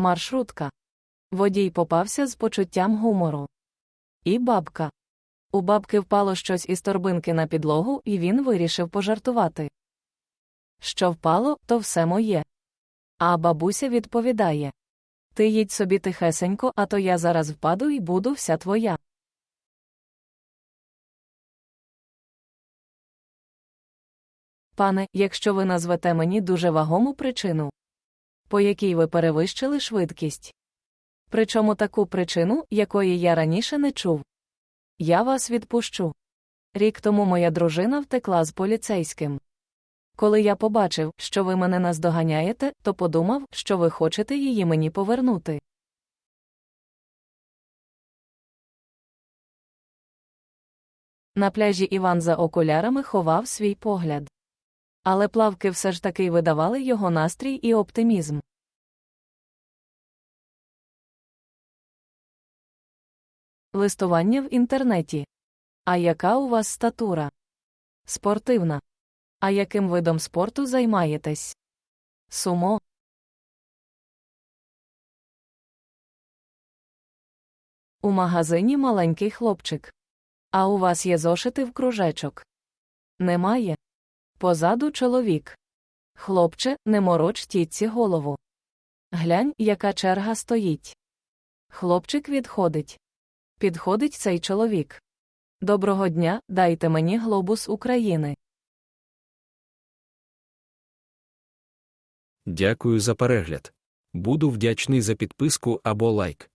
Маршрутка. Водій попався з почуттям гумору. І бабка. У бабки впало щось із торбинки на підлогу, і він вирішив пожартувати. Що впало, то все моє. А бабуся відповідає: Ти їдь собі тихесенько, а то я зараз впаду і буду вся твоя. Пане, якщо ви назвете мені дуже вагому причину, по якій ви перевищили швидкість. Причому таку причину, якої я раніше не чув. Я вас відпущу. Рік тому моя дружина втекла з поліцейським. Коли я побачив, що ви мене наздоганяєте, то подумав, що ви хочете її мені повернути. На пляжі Іван за окулярами ховав свій погляд. Але плавки все ж таки видавали його настрій і оптимізм. Листування в інтернеті. А яка у вас статура? Спортивна. А яким видом спорту займаєтесь? Сумо. У магазині маленький хлопчик. А у вас є зошити в кружечок? Немає. Позаду чоловік. Хлопче, не мороч тітці голову. Глянь, яка черга стоїть. Хлопчик відходить. Підходить цей чоловік. Доброго дня, дайте мені глобус України. Дякую за перегляд. Буду вдячний за підписку або лайк.